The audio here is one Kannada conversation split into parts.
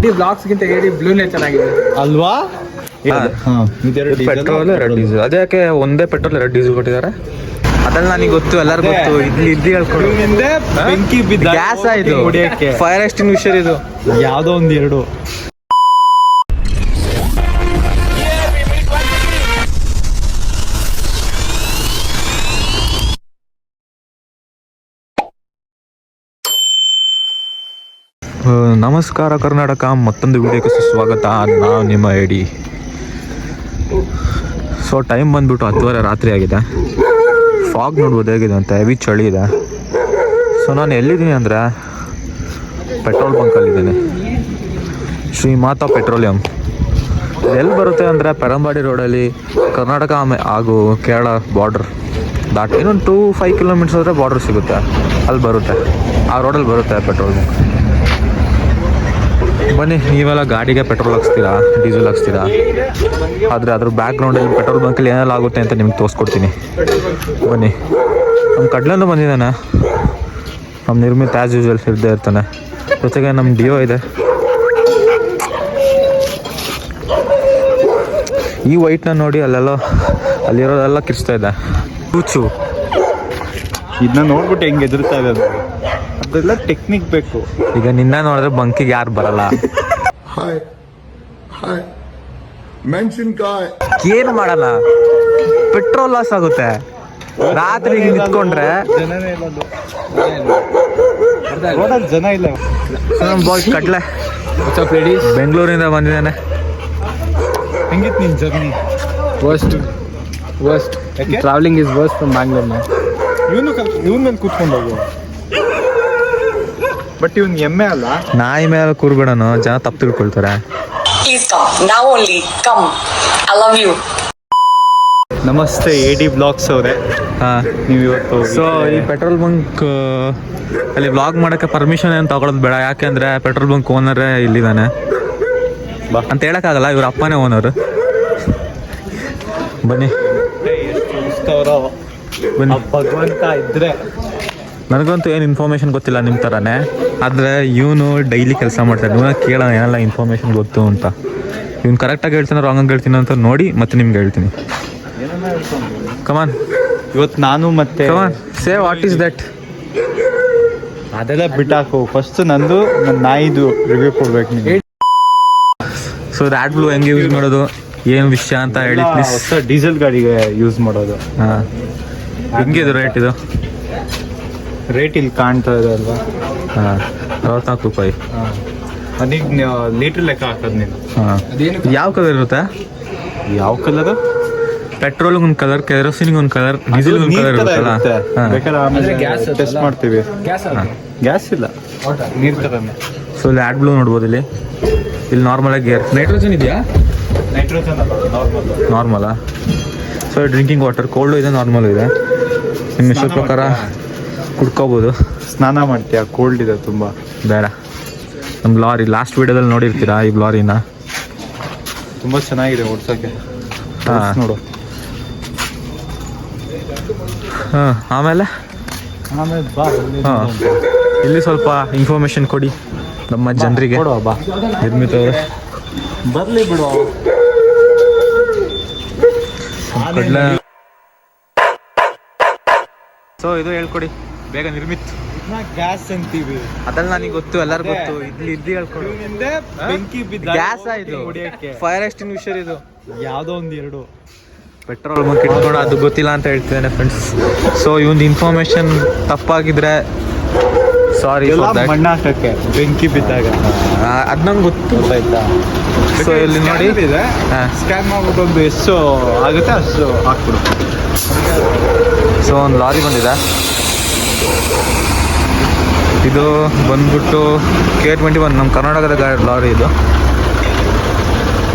ಇಡೀ ಬ್ಲಾಗ್ಸ್ ಗಿಂತ ಹೇಳಿ ಬ್ಲೂನೇ ಚೆನ್ನಾಗಿದೆ ಅಲ್ವಾ? ಹಾ. ಪೆಟ್ರೋಲ್ ಎರಡು ಡೀಸೆಲ್ ಅದಕ್ಕೆ ಒಂದೇ ಪೆಟ್ರೋಲ್ ರೆಡ್ ಡೀಸೆಲ್ ಕೊಟ್ಟಿದ್ದಾರೆ? ಅದೆಲ್ಲ ನನಗೆ ಗೊತ್ತು ಎಲ್ಲರಿಗೂ ಗೊತ್ತು. ಇಲ್ಲಿ ಇದ್ದು ಹೇಳ್ಕೊಡು. ಬೆಂಕಿ ಬಿದ್ದ ಗ್ಯಾಸ್ ಇದು. ಹೊಡಿಯಕ್ಕೆ. ಫೈರ್ ಎಕ್ಸ್ಟಿಂಗ್ವಿಷರ್ ಇದು. ಯಾವುದೋ ಒಂದು ಎರಡು ನಮಸ್ಕಾರ ಕರ್ನಾಟಕ, ಮತ್ತೊಂದು ವಿಡಿಯೋಕ್ಕೆ ಸುಸ್ವಾಗತ. ನಾವು ನಿಮ್ಮ ಐಡಿ. ಸೊ ಟೈಮ್ ಬಂದ್ಬಿಟ್ಟು ಹತ್ತುವರೆ ರಾತ್ರಿ ಆಗಿದೆ. ಫಾಗ್ ನೋಡ್ಬೋದು ಹೇಗಿದೆ ಅಂತ ಹೆವಿ ಚಳಿ ಇದೆ. ಸೊ ನಾನು ಎಲ್ಲಿದ್ದೀನಿ ಅಂದರೆ ಪೆಟ್ರೋಲ್ ಬಂಕಲ್ಲಿದ್ದೀನಿ ಶ್ರೀ ಮಾತಾ ಪೆಟ್ರೋಲಿಯಂ. ಎಲ್ಲಿ ಬರುತ್ತೆ ಅಂದರೆ ಪೆರಂಬಾಡಿ ರೋಡಲ್ಲಿ ಕರ್ನಾಟಕ ಹಾಗೂ ಕೇರಳ ಬಾರ್ಡ್ರ್ ದಾಟ್ ಇನ್ನೊಂದು ಟೂ ಫೈವ್ ಕಿಲೋಮೀಟರ್ಸ್ ಆದರೆ ಬಾರ್ಡ್ರ್ ಸಿಗುತ್ತೆ. ಅಲ್ಲಿ ಬರುತ್ತೆ. ಆ ರೋಡಲ್ಲಿ ಬರುತ್ತೆ ಪೆಟ್ರೋಲ್ ಬಂಕ್. ಬನ್ನಿ, ನೀವೆಲ್ಲ ಗಾಡಿಗೆ ಪೆಟ್ರೋಲ್ ಹಾಕ್ಸ್ತೀರಾ ಡೀಸೆಲ್ ಹಾಕ್ಸ್ತೀರಾ? ಆದರೆ ಅದ್ರ ಬ್ಯಾಕ್ಗ್ರೌಂಡಲ್ಲಿ ಪೆಟ್ರೋಲ್ ಬಂಕಲ್ಲಿ ಏನೆಲ್ಲ ಆಗುತ್ತೆ ಅಂತ ನಿಮ್ಗೆ ತೋರಿಸ್ಕೊಡ್ತೀನಿ. ಬನ್ನಿ. ನಮ್ಮ ಕಡ್ಲನ್ನು ಬಂದಿದ್ದಾನೆ. ನಮ್ಮ ನಿರ್ಮಿತ್ ಆ್ಯಸ್ ಯೂಸ್ವಲ್ ಇರ್ದೇ ಇರ್ತಾನೆ. ಜೊತೆಗೆ ನಮ್ಮ ಡಿಯೋ ಇದೆ. ಈ ವೈಟ್ನ ನೋಡಿ ಅಲ್ಲೆಲ್ಲ ಅಲ್ಲಿರೋದೆಲ್ಲ ಕಿರಿಸ್ತಾ ಇದೆ ಕೂಚು. ಇದನ್ನ ನೋಡ್ಬಿಟ್ಟು ಹೆಂಗೆ ಎದುರ್ತಾ ಇದೆ ಅದು ಅದೆಲ್ಲ ಟೆಕ್ನಿಕ್ ಬೇಕು. ಈಗ ನಿನ್ನ ನೋಡಿದ್ರೆ ಬಂಕಿಗೆ ಯಾರು ಬರಲ್ಲ. ಹಾಯ್ ಹಾಯ್ ಮೆಣಸಿನ್ಕಾಯಿ ಏನು ಮಾಡಲ್ಲ? ಪೆಟ್ರೋಲ್ ಲಾಸ್ ಆಗುತ್ತೆ. ರಾತ್ರಿ ನಿಂತ್ಕೊಂಡ್ರೆ ಜನನೇ ಇಲ್ಲ ರೋಡಲ್ಲಿ ಜನ ಇಲ್ಲ. ಬಾಯ್ ಕಟ್ಲೆ. ಬೆಂಗಳೂರಿಂದ ಬಂದಿದ್ದಾನೆ. ಹೆಂಗಿತ್ತು ನಿನ್ journey worst worst? Travelling is worst from ಬ್ಯಾಂಗ್ಳೂರ್ನ ಇವನು ಇವನು ಇವನ್ ಮೇಲೆ ಕೂತ್ಕೊಂಡು ಹೋಗು. ಬಟ್ ಇವನ್ ಎಮ್ಮೆ ಅಲ್ಲ? ನಾಯಿ ಮೇಲೆ ಕೂರ್ಬಿಡೋನು ಜನ ತಪ್ಪು ತಿಳ್ಕೊಳ್ತಾರೆ. Please come. Now only. Come. I love you. ನಮಸ್ತೆ ಎ ಡಿ ಬ್ಲಾಗ್ಸ್ ಅವರೇ. ಹಾ. ನೀವು ಇವತ್ತು ಸೊ ಈ ಪೆಟ್ರೋಲ್ ಬಂಕ್ ಅಲ್ಲಿ ಬ್ಲಾಗ್ ಮಾಡೋಕೆ ಪರ್ಮಿಷನ್ ಏನು ತಗೊಳೋದು ಬೇಡ. ಯಾಕೆಂದ್ರೆ ಪೆಟ್ರೋಲ್ ಬಂಕ್ ಓನರೇ ಇಲ್ಲಿದ್ದಾನೆ ಬಾ. ಅಂತ ಹೇಳಕ್ಕಾಗಲ್ಲ ಇವ್ರ ಅಪ್ಪನೇ ಓನರ್ ಬನ್ನಿ. ಬನ್ನಿ. ಭಗವಂತ ಇದ್ರೆ. ನನಗಂತೂ ಏನು ಇನ್ಫಾರ್ಮೇಷನ್ ಗೊತ್ತಿಲ್ಲ ನಿಮ್ಮ ಥರನೇ ಆದರೆ ಇವನು ಡೈಲಿ ಕೆಲಸ ಮಾಡ್ತಾನೆ ಇವನ ಕೇಳೋಣ ಏನೆಲ್ಲ ಇನ್ಫಾರ್ಮೇಷನ್ ಗೊತ್ತು ಅಂತ. ಇವ್ನು ಕರೆಕ್ಟಾಗಿ ಹೇಳ್ತಾನೆ ರಾಂಗಾಗಿ ಹೇಳ್ತೀನಿ ಅಂತ ನೋಡಿ ಮತ್ತೆ ನಿಮ್ಗೆ ಹೇಳ್ತೀನಿ. ಕಮಾನ್ ಇವತ್ತು ನಾನು ಮತ್ತೆ come on say what is that ಅದೆಲ್ಲ ಬಿಟ್ಟಾಕು ಫಸ್ಟ್ ನಂದು ನನ್ನ ನಾಯಿದು ರಿವ್ಯೂ ಕೊಡ್ಬೇಕು ನಿಮಗೆ. ಸೊ ರ್ಯಾಡ್ ಬ್ಲೂ ಹೆಂಗೆ ಯೂಸ್ ಮಾಡೋದು? ಏನು ವಿಷಯ ಅಂತ ಹೇಳಿ ಪ್ಲೀಸ್ ಡೀಸೆಲ್ ಗಾಡಿಗೆ ಯೂಸ್ ಮಾಡೋದು. ಹಾಂ. ಇದು ರೇಟ್ ಇದು? ರೇಟ್ ಇಲ್ಲಿ ಕಾಣ್ತಾ ಇದೆ ಅಲ್ವಾ? ಹಾಂ ಅರವತ್ನಾಲ್ಕು ರೂಪಾಯಿ. ಅದೀಗ ಲೀಟರ್ ಲೆಕ್ಕ ಹಾಕೋದು ನೀನು ಹಾಂ. ಯಾವ ಕಲರ್ ಇರುತ್ತೆ? ಯಾವ ಕಲರ್ ಪೆಟ್ರೋಲ್ ಒಂದು ಕಲರ್ ಕೆರೋಸಿನ್ ಒಂದು ಕಲರ್ ಡೀಸೆಲ್ ಒಂದು ಕಲರ್ ಇರುತ್ತಲ್ಲ? ಹಾಂ. ಬೇಕಾದ್ರೆ ಆಮೇಲೆ gas ಟೆಸ್ಟ್ ಮಾಡ್ತೀವಿ. ಗ್ಯಾಸ್ ಗ್ಯಾಸ್ ಇಲ್ಲ. ನೀರ್ ಸೊ ಇಲ್ಲಿ ಆಡ್ ಬ್ಲೂ ನೋಡ್ಬೋದು ಇಲ್ಲಿ. ಇಲ್ಲಿ ನಾರ್ಮಲ್ ಆಗಿ ಗೇರ್ ನೈಟ್ರೋಜನ್ ಇದೆಯಾ? Nitrogen normal so drinking water cold ಇದೆ ನಾರ್ಮಲ್ ಇದೆ. ನಿಮ್ಮ ಇಷ್ಟ ಪ್ರಕಾರ? ಕುಡ್ಕೋಬೋದು. ಸ್ನಾನ ಮಾಡ್ತೀಯಾ? ಕೋಲ್ಡ್ ಇದೆ ತುಂಬ. ಬೇಡ. ನಮ್ಮ ಲಾರಿ ಲಾಸ್ಟ್ ವೀಡಿಯೋದಲ್ಲಿ ನೋಡಿರ್ತೀರಾ ಈ ಲಾರಿನ? ತುಂಬ ಚೆನ್ನಾಗಿದೆ ಓಡ್ಸೋಕ್ಕೆ ಹಾಂ. ನೋಡು. ಹಾಂ ಆಮೇಲೆ? ಆಮೇಲೆ ಬಾ ಹಾಂ. ಇಲ್ಲಿ ಸ್ವಲ್ಪ ಇನ್ಫಾರ್ಮೇಶನ್ ಕೊಡಿ ನಮ್ಮ ಜನರಿಗೆ. ಬಾ. ನಿರ್ಮಿತ ಅವರು. ಬರ್ಲಿ ಬಿಡು. ಸೊ ಇದು ಹೇಳ್ಕೊಡಿ. ಬೇಗ ನಿರ್ಮಿತ್. ಗ್ಯಾಸ್ ಅಂತೀವಿ. ಅದೆಲ್ಲ ನನಗೆ ಗೊತ್ತು ಎಲ್ಲರಿಗೂ ಗೊತ್ತು. ಇಲ್ಲಿ ಇದ್ದು ಹೇಳ್ಕೊಡು. ಬೆಂಕಿ ಬಿದ್ದ ಗ್ಯಾಸ್ ಇದು. ಫೈರ್ ಎಕ್ಸ್ಟಿಂಗ್ವಿಷರ್ ಇದು. ಯಾವ್ದೋ ಒಂದ್ ಎರಡು. ಪೆಟ್ರೋಲ್ ಬಂಕ್ ಇಟ್ಕೊಂಡು ಅದು ಗೊತ್ತಿಲ್ಲ ಅಂತ ಹೇಳ್ತಿದ್ದೇನೆ ಫ್ರೆಂಡ್ಸ್ ಸೊ ಇವೊಂದು ಇನ್ಫಾರ್ಮೇಶನ್ ತಪ್ಪಾಗಿದ್ರೆ ಸಾರಿ ಎಲ್ಲ ಮಣ್ಣು ಹಾಕಕ್ಕೆ ಬೆಂಕಿ ಬಿದ್ದಾಗ. ಅದು ನಂಗೆ ಗೊತ್ತು. ಆಯ್ತಾ ಸೊ ಇಲ್ಲಿ ನೋಡಿ. ಸ್ಕ್ಯಾನ್ ಮಾಡ್ಬಿಟ್ಟು ಒಂದು ಎಷ್ಟು ಆಗುತ್ತೆ ಅಷ್ಟು ಹಾಕ್ಬಿಡು. ಸೊ ಒಂದು ಲಾರಿ ಬಂದಿದೆ. ಇದು ಬಂದ್ಬಿಟ್ಟು ಕೆ ಟ್ವೆಂಟಿ ಒನ್ ನಮ್ಮ ಕರ್ನಾಟಕದ ಗಾಡಿ ಲಾರಿ ಇದು.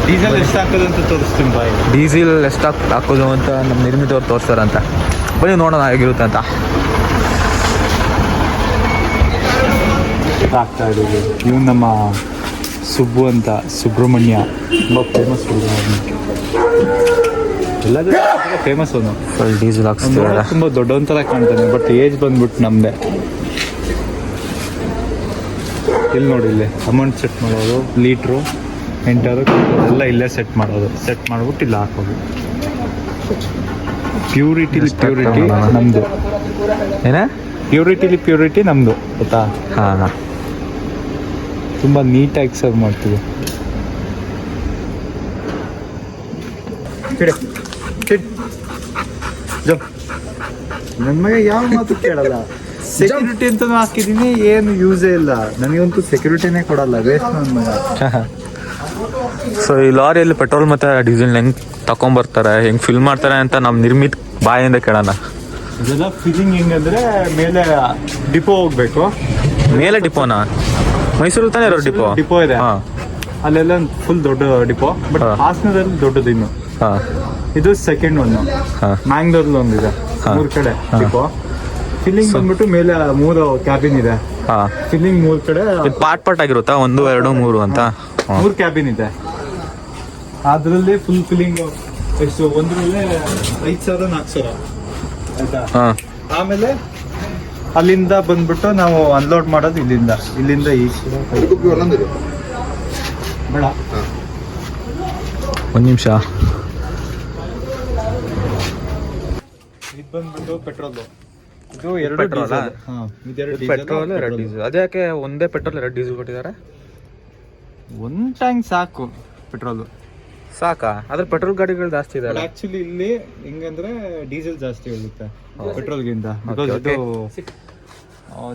ಡೀಸೆಲ್ ಎಷ್ಟು ಹಾಕೋದು ಅಂತ ತೋರಿಸ್ತೀನಿ ಬಾಯ್. ಡೀಸೆಲ್ ಎಷ್ಟು ಹಾಕ್ ಹಾಕೋದು ಅಂತ ನಮ್ಮ ನಿರ್ಮಿತವ್ರು ತೋರಿಸ್ತಾರಂತ. ಬನ್ನಿ ನೋಡೋಣ ಹೇಗಿರುತ್ತೆ ಅಂತ. ಆಗ್ತಾ ಇದ್ದೀವಿ ಇವ್ ನಮ್ಮ ಸುಬ್ಬು ಅಂತ ಸುಬ್ರಹ್ಮಣ್ಯ. ತುಂಬ ಫೇಮಸ್ ಫೇಮಸ್ ಅವನು ಫುಲ್ ಡೀಸೆಲ್ ಹಾಕ್ಸ್ತಿದ್ದಾರೆ ತುಂಬ ದೊಡ್ಡವನ್ ಥರ ಕಾಣ್ತಾನೆ ಬಟ್ ಏಜ್ ಬಂದ್ಬಿಟ್ಟು ನಮ್ದೆ. ಇಲ್ಲಿ ನೋಡಿ ಇಲ್ಲಿ? ಅಮೌಂಟ್ ಸೆಟ್ ಮಾಡೋದು ಲೀಟ್ರು ಎಂಟರು ಎಲ್ಲ ಇಲ್ಲೇ ಸೆಟ್ ಮಾಡೋದು. ಸೆಟ್ ಮಾಡ್ಬಿಟ್ಟು ಇಲ್ಲಿ ಹಾಕೋದು. ಪ್ಯೂರಿಟಿಲಿ ಪ್ಯೂರಿಟಿ ನಮ್ಮದು ಏನ? ಪ್ಯೂರಿಟಿಲಿ ಪ್ಯೂರಿಟಿ ನಮ್ಮದು ಗೊತ್ತಾ? ಹಾಂ ಹಾಂ. ತುಂಬ ನೀಟಾಗಿ ಸರ್ವ್ ಮಾಡ್ತೀವಿ. ನನ್ನ ಮಗ ಯಾವ ಮಾತು ಕೇಳಲ್ಲ. ಸೆಕ್ಯೂರಿಟಿ ಅಂತ ಹಾಕಿದೀನಿ ಏನು ಯೂಸೇ ಇಲ್ಲ. ನನಗಂತೂ ಸೆಕ್ಯೂರಿಟಿನೇ ಕೊಡಲ್ಲ ವೇಸ್ಟ್ ನನ್ನ ಮಗ. ಸೊ ಈ ಲಾರಿಯಲ್ಲಿ ಪೆಟ್ರೋಲ್ ಮತ್ತೆ ಡೀಸೆಲ್ ಹೆಂಗ್ ತಕೊಂಬರ್ತಾರೆ ಹೆಂಗ್ ಫಿಲ್ ಮಾಡ್ತಾರೆ ಅಂತ ನಮ್ ನಿರ್ಮಿತ್ ಬಾಯಿಂದ ಕೇಳೋಣ. ಇದೆಲ್ಲ ಫೀಲಿಂಗ್ ಹೆಂಗಂದ್ರೆ ಮೇಲೆ ಡಿಪೋ ಹೋಗ್ಬೇಕು. ಮೇಲೆ ಡಿಪೋನಾ ಮೈಸೂರು ತಾನೇ ಇರೋ ಡಿಪೋ ಡಿಪೋ ಇದೆ. ಹಾ. ಅಲ್ಲೆಲ್ಲ ಫುಲ್ ದೊಡ್ಡ ಡಿಪೋ ಬಟ್. ಹಾಸನದಲ್ಲಿ ದೊಡ್ಡದು ಇನ್ನು ಇದು ಸೆಕೆಂಡ್ ಒನ್ ಹಾ. ಒಂದು ಒಂದಿದೆ ಹಾ. ಮೂರ್ ಕಡೆ. ಡಿಪೋ ಫಿಲ್ಲಿಂಗ್ ಬಂದ್ಬಿಟ್ಟು ಮೇಲೆ ಮೂರು ಕ್ಯಾಬಿನ್ ಇದೆ. ಹಾ. ಫಿಲ್ಲಿಂಗ್ ಮೂರ್ ಕಡೆ. ಪಾರ್ಟ್ ಪಾರ್ಟ್ ಆಗಿರುತ್ತಾ? ಒಂದು ಎರಡು ಮೂರು ಅಂತ. ಮೂರ್ ಕ್ಯಾಬಿನ್ ಇದೆ. ಅದ್ರಲ್ಲಿ ಫುಲ್ ಫಿಲ್ಲಿಂಗ್ ಎಷ್ಟು? ಒಂದ್ರಲ್ಲೇ ಐದ್ ಸಾವಿರ ನಾಲ್ಕು ಸಾವಿರ. ಆಯ್ತಾ? ಹಾ. ಆಮೇಲೆ ಅಲ್ಲಿಂದ ಬಂದ್ಬಿಟ್ಟು ನಾವು ಅನ್ಲೋಡ್ ಮಾಡೋದು ಇಲ್ಲಿಂದ. ಇಲ್ಲಿಂದ ಈ ಬೇಡ. ಒಂದ್ ನಿಮಿಷ. ಬಂದ್ಬಿಟ್ಟು ಪೆಟ್ರೋಲ್. ಇದು ಎರಡು ಪೆಟ್ರೋಲ್? ಪೆಟ್ರೋಲ್ ಎರಡು ಡೀಸೆಲ್. ಅದ್ಯಾಕೆ ಒಂದೇ ಪೆಟ್ರೋಲ್ ಎರಡು ಡೀಸೆಲ್ ಕೊಟ್ಟಿದ್ದಾರೆ? ಒಂದ್ ಟ್ಯಾಂಕ್ ಸಾಕು ಪೆಟ್ರೋಲ್. ಸಾಕಾ? ಆದ್ರೆ ಪೆಟ್ರೋಲ್ ಗಾಡಿಗಳು ಜಾಸ್ತಿ ಇದೆ ಆಕ್ಚುಲಿ ಇಲ್ಲಿ ಹೆಂಗಂದ್ರೆ ಡೀಸೆಲ್ ಜಾಸ್ತಿ ಹೋಗುತ್ತೆ ಪೆಟ್ರೋಲ್ಗಿಂತ. ಬಿಕಾಸ್ ಇದು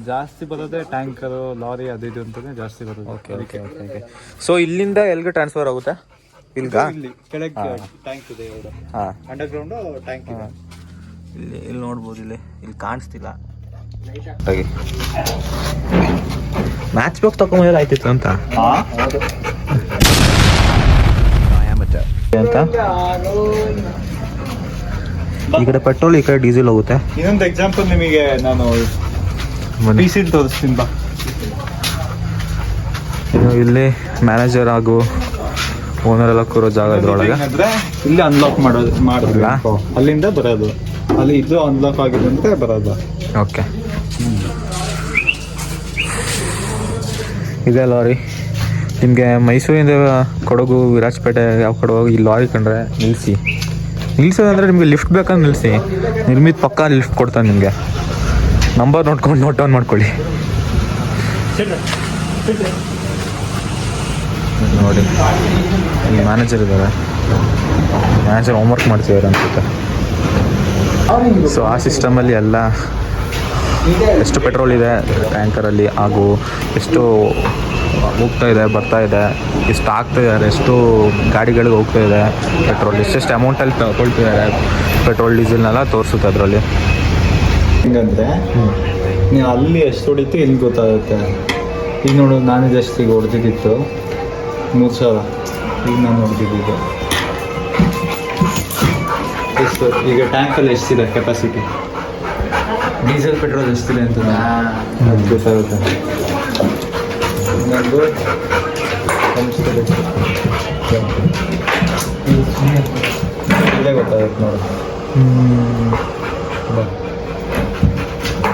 ಜಾಸ್ತಿ ಬರೋದೇ ಟ್ಯಾಂಕರ್ ಲಾರಿ ಅದು ಇದು ಅಂತಾನೆ ಜಾಸ್ತಿ ಬರೋದು. Okay okay okay okay. So ಇಲ್ಲಿಂದ ಎಲ್ಲಿಗೆ ಟ್ರಾನ್ಸ್ಫರ್ ಆಗುತ್ತೆ? ಇಲ್ಗ? ಇಲ್ಲಿ ಕೆಳಗೆ ಟ್ಯಾಂಕ್ ಇದೆ ಎರಡು. ಹಾ. ಅಂಡರ್ ಗ್ರೌಂಡ್ ಟ್ಯಾಂಕ್ ಇದೆ. ಇಲ್ಲಿ ಇಲ್ಲಿ ನೋಡ್ಬೋದು ಇಲ್ಲಿ ಇಲ್ಲಿ ಕಾಣಿಸ್ತಿಲ್ಲ. ಮ್ಯಾಚ್ ಬಾಕ್ಸ್ ತಗೊಂಬಂದ್ರೆ ಆಯ್ತಿತ್ತು ಅಂತ? ಅಂತ? ಈ ಕಡೆ ಪೆಟ್ರೋಲ್ ಈ ಕಡೆ ಡೀಸೆಲ್ ಹೋಗುತ್ತೆ. ಇನ್ನೊಂದು ಎಕ್ಸಾಂಪಲ್ ನಿಮಗೆ ನಾನು ಡೀಸೆಲ್ ತೋರಿಸ್ತೀನಿ ಬಾ. ಇನ್ನು ಇಲ್ಲಿ ಮ್ಯಾನೇಜರ್ ಹಾಗೂ ಓನರ್ ಎಲ್ಲ ಕೂರೋ ಜಾಗ ಇದ್ರೊಳಗೆ ಇಲ್ಲಿ ಅನ್ಲಾಕ್ ಮಾಡೋದು ಮಾಡಿಲ್ಲ ಮಾಡಬೇಕು ಅಲ್ಲಿಂದ ಬರೋದು. ಅಲ್ಲಿ ಇದು ಅನ್ಲಾಕ್ ಆಗಿದೆ ಅಂತ ಬರೋದು. ಓಕೆ. ಇದೆ ಲಾರಿ ನಿಮಗೆ ಮೈಸೂರಿಂದ ಕೊಡಗು, ವಿರಾಜಪೇಟೆ ಯಾವ ಕಡೆ ಹೋಗಿ ಈ ಲಾರಿ ಕಂಡ್ರೆ ನಿಲ್ಲಿಸಿ ನಿಲ್ಲಿಸೋದಂದ್ರೆ ನಿಮಗೆ ಲಿಫ್ಟ್ ಬೇಕಂದ್ರೆ ನಿಲ್ಲಿಸಿ ನಿರ್ಮಿತ್ ಪಕ್ಕ ಲಿಫ್ಟ್ ಕೊಡ್ತಾನೆ ನಿಮಗೆ. ನಂಬರ್ ನೋಡ್ಕೊಂಡು ನೋಟ್ ಡೌನ್ ಮಾಡ್ಕೊಳ್ಳಿ. ನೋಡಿ ಮ್ಯಾನೇಜರ್ ಇದ್ದಾರೆ ಮ್ಯಾನೇಜರ್ ಹೋಮ್ವರ್ಕ್ ಮಾಡ್ತಿದ್ದಾರೆ ಅನ್ಸುತ್ತೆ. ಸೊ ಆ ಸಿಸ್ಟಮಲ್ಲಿ ಎಲ್ಲ ಎಷ್ಟು ಪೆಟ್ರೋಲ್ ಇದೆ ಟ್ಯಾಂಕರಲ್ಲಿ ಹಾಗೂ ಎಷ್ಟು ಹೋಗ್ತಾ ಇದೆ ಬರ್ತಾ ಇದೆ ಎಷ್ಟು ಆಗ್ತಾ ಇದ್ದಾರೆ ಎಷ್ಟು ಗಾಡಿಗಳಿಗೆ ಹೋಗ್ತಾ ಇದೆ ಪೆಟ್ರೋಲ್ ಎಷ್ಟೆಷ್ಟು ಅಮೌಂಟಲ್ಲಿ ತಗೊಳ್ತಿದ್ದಾರೆ ಪೆಟ್ರೋಲ್ ಡೀಸೆಲ್ನೆಲ್ಲ ತೋರಿಸುತ್ತೆ ಅದರಲ್ಲಿ. ಹೇಗಂದ್ರೆ ನೀವು ಅಲ್ಲಿ ಎಷ್ಟು ಹೊಡಿತು ಇಲ್ಲಿ ಗೊತ್ತಾಗುತ್ತೆ. ಈಗ ನೋಡು ನಾನು ಜಸ್ಟ್ ಈಗ ಹೊಡೆದಿದ್ದಿತ್ತು ಮೂರು ಸಾವಿರ. ಈಗ ನಾನು ಹೊಡೆದಿದ್ದು ಎಷ್ಟು ಈಗ ಟ್ಯಾಂಕಲ್ಲಿ ಎಷ್ಟಿದೆ ಕೆಪಾಸಿಟಿ ಡೀಸೆಲ್ ಪೆಟ್ರೋಲ್ ಎಷ್ಟಿದೆ ಅಂತ ಅದು ಗೊತ್ತಾಗುತ್ತೆ? ಇಲ್ಲೇ ಗೊತ್ತಾಗುತ್ತೆ ನೋಡಿ.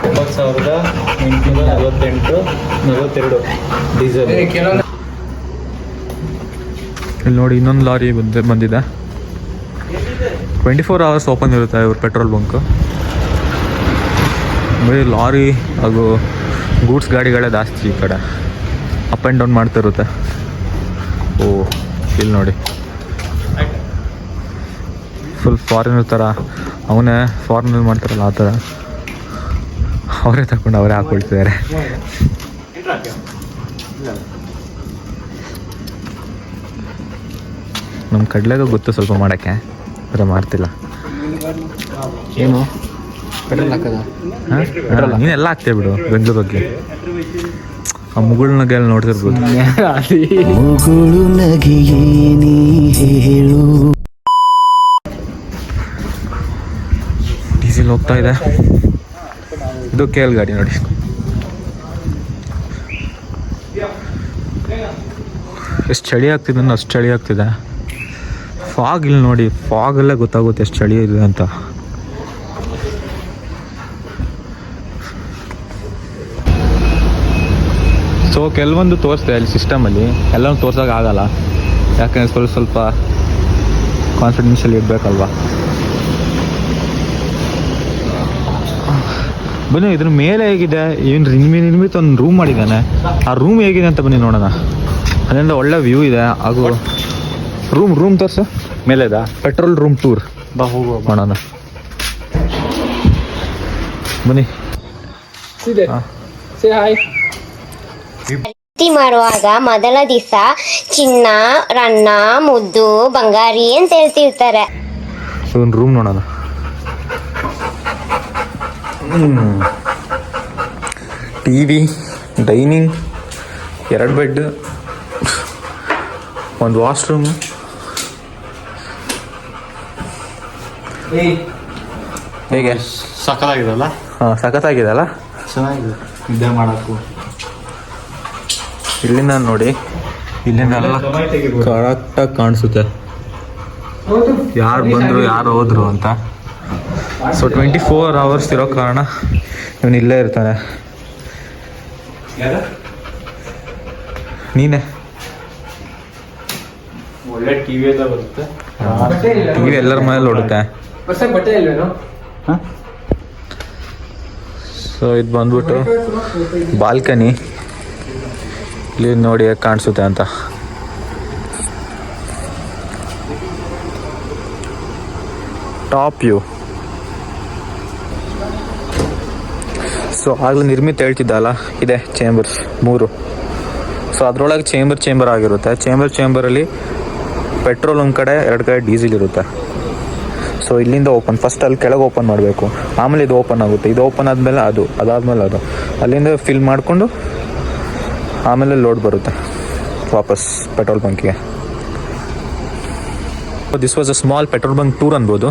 ಒಂಬತ್ತು ಸಾವಿರದ ಎಂಟುನೂರ ನಲವತ್ತೆಂಟು ನಲವತ್ತೆರಡು ಡೀಸೆಲ್ ಇಲ್ಲಿ ನೋಡಿ ಇನ್ನೊಂದು ಲಾರಿ ಬಂದ ಬಂದಿದೆ. ಟ್ವೆಂಟಿ ಫೋರ್ ಅವರ್ಸ್ ಓಪನ್ ಇರುತ್ತೆ ಇವ್ರ ಪೆಟ್ರೋಲ್ ಬಂಕು ಬರೀ ಲಾರಿ ಹಾಗೂ ಗೂಡ್ಸ್ ಗಾಡಿಗಳೇ ಜಾಸ್ತಿ ಈ ಕಡೆ. ಅಪ್ ಆ್ಯಂಡ್ ಡೌನ್ ಮಾಡ್ತಿರುತ್ತೆ ಓ, ಇಲ್ಲಿ ನೋಡಿ. ಫುಲ್ ಫಾರಿನರ್ ಥರ ಅವನೇ ಫಾರಿನರ್ ಮಾಡ್ತಾರಲ್ಲ ಆ ಥರ ಅವರೇ ತಗೊಂಡು ಅವರೇ ಹಾಕೊಳ್ತಿದ್ದಾರೆ. ನಮ್ಮ ಕಡಲೆದು ಗೊತ್ತು ಸ್ವಲ್ಪ ಮಾಡೋಕ್ಕೆ. ಆದರೆ ಮಾಡ್ತಿಲ್ಲ. ಏನು? ಪೆಟ್ರೋಲ್ ಹಾಕೋದ? ಹಾಂ? ನೀನೆಲ್ಲ ಹಾಕ್ತೇ ಬಿಡು ಬೆಂಗಳೂರು ಬಗ್ಗೆ. ಆ ನೋಡ್ತಿರ್ಬೋದು. ಮುಗುಳು ನಗೆಯೇ ನೀ ಹೇಳು. ಡೀಸೆಲ್ ಹೋಗ್ತಾ ಇದೆ. ಇದು ಕೇಳ್ ಗಾಡಿ ನೋಡಿ. ಎಷ್ಟು ಚಳಿ ಆಗ್ತಿದೆ ಅಷ್ಟು ಚಳಿ ಆಗ್ತಿದೆ. ಫಾಗ್ ಇಲ್ಲಿ ನೋಡಿ ಫಾಗಲ್ಲೇ ಗೊತ್ತಾಗುತ್ತೆ ಎಷ್ಟು ಚಳಿ ಇದೆ ಅಂತ. ಸೊ ಕೆಲವೊಂದು ತೋರಿಸ್ದೆ ಅಲ್ಲಿ ಸಿಸ್ಟಮಲ್ಲಿ ಎಲ್ಲವೂ ತೋರ್ಸೋಕೆ ಆಗಲ್ಲ. ಯಾಕಂದ್ರೆ ಸ್ವಲ್ಪ ಸ್ವಲ್ಪ ಕಾನ್ಫಿಡೆನ್ಷಿಯಲ್ ಇರಬೇಕಲ್ವಾ. ಬನ್ನಿ ಇದ್ರ ಮೇಲೆ ಹೇಗಿದೆ? ಏನು ರಿನ್ಮಿ ನಿರ್ಮಿತ ಒಂದು ರೂಮ್ ಮಾಡಿದ್ದಾನೆ. ಆ ರೂಮ್ ಹೇಗಿದೆ ಅಂತ ಬನ್ನಿ ನೋಡೋಣ. ಅದರಿಂದ ಒಳ್ಳೆ ವ್ಯೂ ಇದೆ. ಹಾಗೂ ರೂಮ್ ರೂಮ್ ತೋರ್ಸು. ಮೇಲೆದ ಪೆಟ್ರೋಲ್ ರೂಮ್ ಟೂರ್ ಬಾ ಹೋಗುವ ಮಾಡೋಣ. ಬನ್ನಿ. ಹಾ. ಭಕ್ತಿ ಮಾಡುವಾಗ ಮೊದಲ ದಿವಸ ಚಿನ್ನ ರನ್ನ ಮುದ್ದು ಬಂಗಾರಿ ಅಂತ ಹೇಳ್ತಿರ್ತಾರೆ. ಒಂದು ರೂಮ್ ನೋಡೋಣ. ಟಿವಿ ಡೈನಿಂಗ್ ಎರಡು ಬೆಡ್ ಒಂದು ವಾಶ್ರೂಮ್. ಹೇಗೆ? ಸಕ್ಕದಾಗಿದಲ್ಲ ಹಾಂ ಸಖತ್ತಾಗಿದೆಲ್ಲ ಚೆನ್ನಾಗಿದೆ. ನಿದ್ದೆ ಇಲ್ಲಿ ಇಲ್ಲಿಂದ ನೋಡಿ. ಇಲ್ಲಿಂದ ಎಲ್ಲ ಕರೆಕ್ಟಾಗಿ ಕಾಣಿಸುತ್ತೆ. ಯಾರು ಬಂದರು ಯಾರು ಹೋದ್ರು ಅಂತ. ಸೊ ಟ್ವೆಂಟಿ ಫೋರ್ ಅವರ್ಸ್ ಇರೋ ಕಾರಣ ಇವನು ಇಲ್ಲೇ ಇರ್ತಾನೆ. ನೀನೆ. ಒಳ್ಳೆ ಟಿವಿ ಎಲ್ಲ ಬರುತ್ತೆ. ಟಿವಿ ಎಲ್ಲರ ಮನೇಲಿ ಓಡುತ್ತೆ. ಸೊ ಇದು ಬಂದ್ಬಿಟ್ಟು ಬಾಲ್ಕನಿ. ಇಲ್ಲಿ ನೋಡಿ ಹೇಗೆ ಕಾಣಿಸುತ್ತೆ ಅಂತ. ಟಾಪ್ ಯು ಸೊ ಆಗಲೇ ನಿರ್ಮಿತ ಹೇಳ್ತಿದ್ದಲ್ಲ, ಇದೆ ಚೇಂಬರ್ಸ್ ಮೂರು. ಸೊ ಅದರೊಳಗೆ ಚೇಂಬರ್ ಚೇಂಬರ್ ಆಗಿರುತ್ತೆ. ಚೇಂಬರ್ ಚೇಂಬರಲ್ಲಿ ಪೆಟ್ರೋಲ್ ಒಂದು ಕಡೆ, ಎರಡು ಕಡೆ ಡೀಸೆಲ್ ಇರುತ್ತೆ. ಸೊ ಇಲ್ಲಿಂದ ಓಪನ್ ಫಸ್ಟ್ ಅಲ್ಲಿ ಕೆಳಗೆ ಓಪನ್ ಮಾಡಬೇಕು. ಆಮೇಲೆ ಇದು ಓಪನ್ ಆಗುತ್ತೆ. ಇದು ಓಪನ್ ಆದಮೇಲೆ ಅದು, ಅದಾದಮೇಲೆ ಅದು. ಅಲ್ಲಿಂದ ಫಿಲ್ ಮಾಡಿಕೊಂಡು, ಆಮೇಲೆ ಲೋಡ್ ಬರುತ್ತೆ. ವಾಪಸ್ petrol ಬಂಕಿಗೆ this was a small petrol bunk tour ಅನ್ಬೋದು.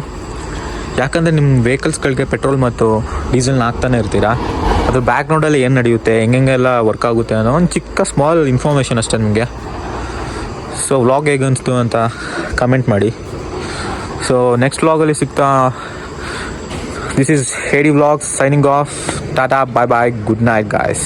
ಯಾಕಂದರೆ ನಿಮ್ಮ ವೆಹಿಕಲ್ಸ್ಗಳಿಗೆ ಪೆಟ್ರೋಲ್ ಮತ್ತು ಡೀಸೆಲ್ನ ಹಾಕ್ತಾನೆ ಇರ್ತೀರಾ? ಅದ್ರ ಬ್ಯಾಕ್ಗ್ರೌಂಡಲ್ಲಿ ಏನು ನಡೆಯುತ್ತೆ ಹೆಂಗೆಲ್ಲ ವರ್ಕ್ ಆಗುತ್ತೆ ಅನ್ನೋ ಒಂದು ಚಿಕ್ಕ ಸ್ಮಾಲ್ ಇನ್ಫಾರ್ಮೇಷನ್ ಅಷ್ಟೇ ನಿಮಗೆ. ಸೊ ವ್ಲಾಗ್ ಹೇಗೆ ಅನಿಸ್ತು ಅಂತ ಕಮೆಂಟ್ ಮಾಡಿ. ಸೊ ನೆಕ್ಸ್ಟ್ ವ್ಲಾಗಲ್ಲಿ ಸಿಗ್ತಾ this is ಹೇಡಿ vlogs signing off tata bye bye good night guys